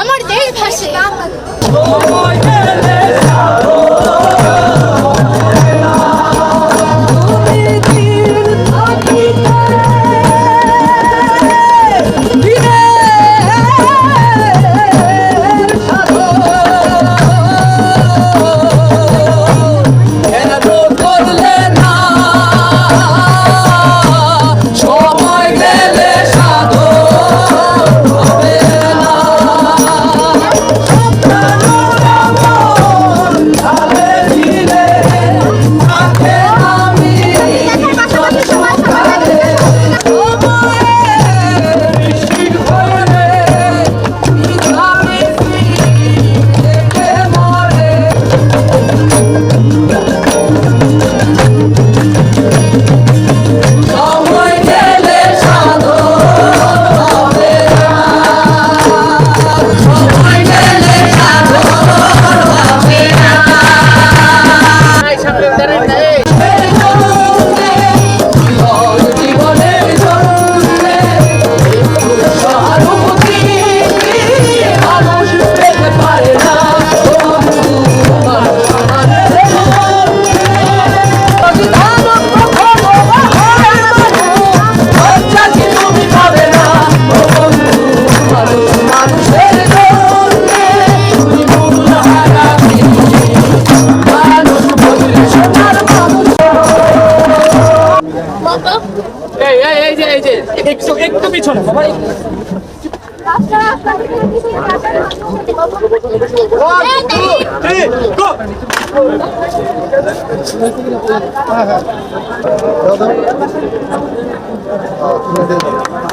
আমার দেশ ভাষে একটু একটু পিছনে বাবা দাও দাও